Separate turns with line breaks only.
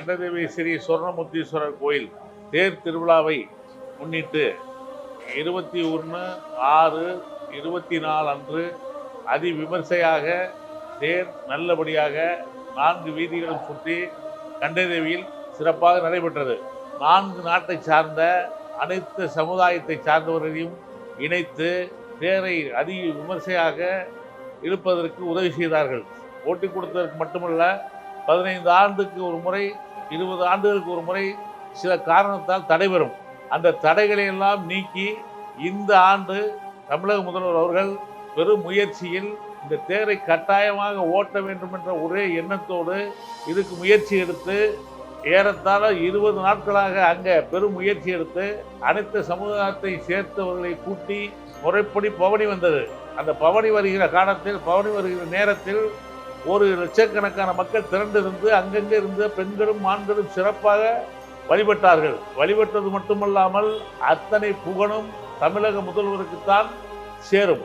கண்டதேவி ஸ்ரீ சுவர்ணமுத்தீஸ்வரர் கோயில் தேர் திருவிழாவை முன்னிட்டு இருபத்தி ஒன்று ஆறு இருபத்தி நாலு அன்று அதி விமர்சையாக தேர் நல்லபடியாக நான்கு வீதிகளும் சுற்றி கண்டதேவியில் சிறப்பாக நடைபெற்றது. நான்கு நாட்டை சார்ந்த அனைத்து சமுதாயத்தை சார்ந்தவர்களையும் இணைத்து தேரை அதி விமர்சையாக இழுப்பதற்கு உதவி செய்தார்கள். ஓட்டி கொடுத்ததற்கு மட்டுமல்ல பதினைந்து ஆண்டுக்கு ஒரு முறை இருபது ஆண்டுகளுக்கு ஒரு முறை சில காரணத்தால் தடைபெறும். அந்த தடைகளை எல்லாம் நீக்கி இந்த ஆண்டு தமிழக முதல்வர் அவர்கள் பெரும் முயற்சியில் இந்த தேரை கட்டாயமாக ஓட்ட வேண்டும் என்ற ஒரே எண்ணத்தோடு இதுக்கு முயற்சி எடுத்து ஏறத்தாழ இருபது நாட்களாக அங்கே பெரும் முயற்சி எடுத்து அனைத்து சமுதாயத்தை சேர்த்தவர்களை கூட்டி முறைப்படி பவனி வந்தது. அந்த பவனி வருகிற காலத்தில் பவனி வருகிற நேரத்தில் ஒரு லட்சக்கணக்கான மக்கள் திரண்டிருந்து அங்கங்கே இருந்த பெண்களும் ஆண்களும் சிறப்பாக வழிபட்டார்கள். வழிபட்டது மட்டுமல்லாமல் அத்தனை புகழும் தமிழக முதல்வருக்குத்தான் சேரும்.